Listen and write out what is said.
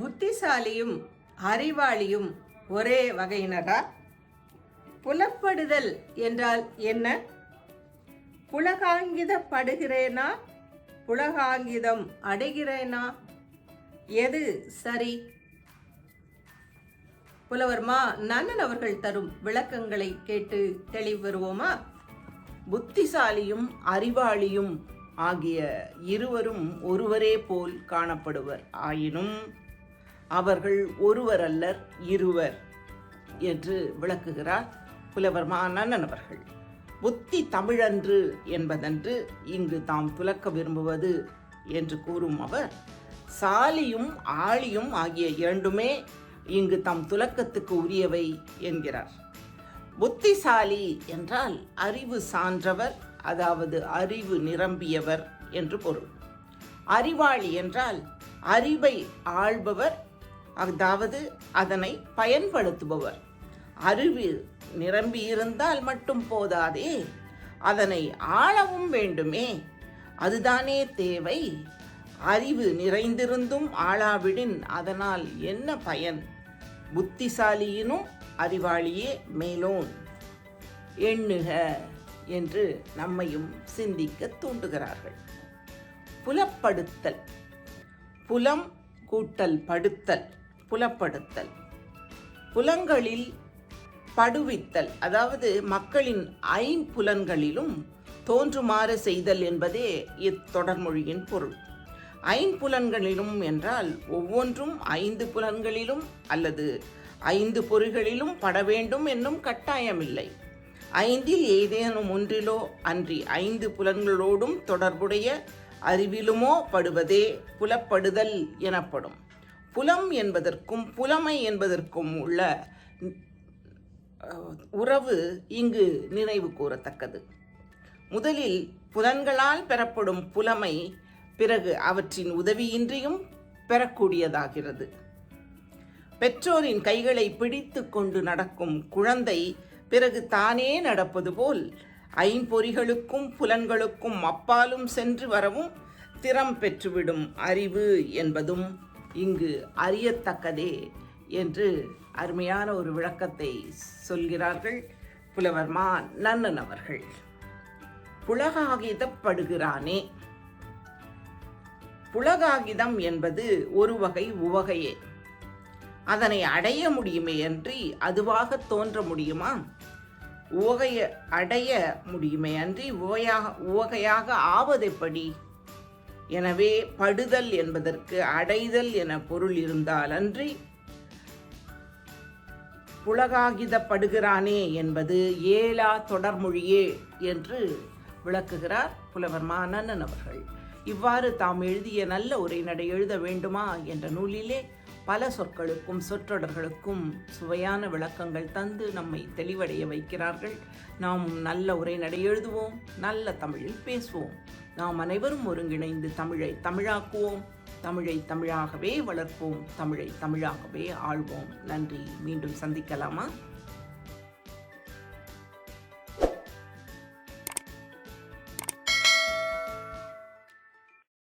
புத்திசாலியும் அறிவாளியும் ஒரே வகையினரா? புலப்படுதல் என்றால் என்ன? புலகாங்கிதப்படுகிறேனா? புலகாங்கிதம் அடைகிறேனா? எது சரி? புலவர்மா நன்னன் அவர்கள் தரும் விளக்கங்களை கேட்டு தெளிவு வருவோமா புத்திசாலியும் அறிவாளியும் ஆகிய இருவரும் ஒருவரே போல் காணப்படுவர் ஆயினும் அவர்கள் ஒருவர் அல்லர் இருவர் என்று விளக்குகிறார் புலவர் மாநன்னன் அவர்கள். புத்தி தமிழன்று என்பதன்று இங்கு தாம் துலக்க விரும்புவது என்று கூறும் அவர் சாலியும் ஆழியும் ஆகிய இரண்டுமே இங்கு தம் துலக்கத்துக்கு உரியவை என்கிறார். புத்திசாலி என்றால் அறிவு சான்றவர் அதாவது அறிவு நிரம்பியவர் என்று பொருள். அறிவாளி என்றால் அறிவை ஆள்பவர் அதாவது அதனை பயன்படுத்துபவர். அறிவு நிரம்பியிருந்தால் மட்டும் போதாதே அதனை ஆளவும் வேண்டுமே. அதுதானே தேவை. அறிவு நிறைந்திருந்தும் ஆளாவிடின் அதனால் என்ன பயன்? புத்திசாலியினும் அறிவாளியே மேலோன். எண்ணுக என்று நம்மையும் சிந்திக்க தூண்டுகிறார்கள். புலப்படுத்தல் புலம் கூட்டல் படுத்தல். புலப்படுத்தல். புலங்களில் படுவித்தல். அதாவது மக்களின் ஐம்புலன்களிலும் தோன்றுமாறு செய்தல் என்பதே இத்தொடர்மொழியின் பொருள். ஐம்புலன்களிலும் என்றால் ஒவ்வொன்றும் ஐந்து புலன்களிலும் அல்லது ஐந்து பொறிகளிலும் பட வேண்டும் என்னும் கட்டாயமில்லை. ஐந்தில் ஏதேனும் ஒன்றிலோ அன்றி ஐந்து புலன்களோடும் தொடர்புடைய அறிவிலுமோ படுவதே புலப்படுதல் எனப்படும். புலம் என்பதற்கும் புலமை என்பதற்கும் உள்ள உறவு இங்கு நினைவு கூறத்தக்கது. முதலில் புலன்களால் பெறப்படும் புலமை பிறகு அவற்றின் உதவியின்றியும் பெறக்கூடியதாகிறது. பெற்றோரின் கைகளை பிடித்து கொண்டு நடக்கும் குழந்தை பிறகு தானே நடப்பது போல் ஐம்பொறிகளுக்கும் புலன்களுக்கும் அப்பாலும் சென்று வரவும் திறம் பெற்றுவிடும் அறிவு என்பதும் இங்கு அறியத்தக்கதே என்று அருமையான ஒரு விளக்கத்தை சொல்கிறார்கள் புலவர் மா நன்னன் அவர்கள். புலகாகிதப்படுகிறானே. புலகாகிதம் என்பது ஒரு வகை உவகையே. அதனை அடைய முடியுமே அன்றி அதுவாக தோன்ற முடியுமா? உவகைய அடைய முடியுமே அன்றி உவையாக உவகையாக ஆவதெப்படி? எனவே படுதல் என்பதற்கு அடைதல் என பொருள் இருந்தால் அன்றி புலகாகிதப்படுகிறானே என்பது ஏலா தொடர்மொழியே என்று விளக்குகிறார் புலவர் மாணன் அவர்கள். இவ்வாறு தாம் எழுதிய நல்ல உரைநடை எழுத வேண்டுமா என்ற நூலிலே பல சொற்களுக்கும் சொற்றொடர்களுக்கும் சுவையான விளக்கங்கள் தந்து நம்மை தெளிவடைய வைக்கிறார்கள். நாம் நல்ல உரைநடை எழுதுவோம் நல்ல தமிழில் பேசுவோம். நாம் அனைவரும் ஒருங்கிணைந்து தமிழை தமிழாக்குவோம் தமிழை தமிழாகவே வளர்ப்போம் தமிழை தமிழாகவே ஆழ்வோம் நன்றி. மீண்டும் சந்திக்கலாமா?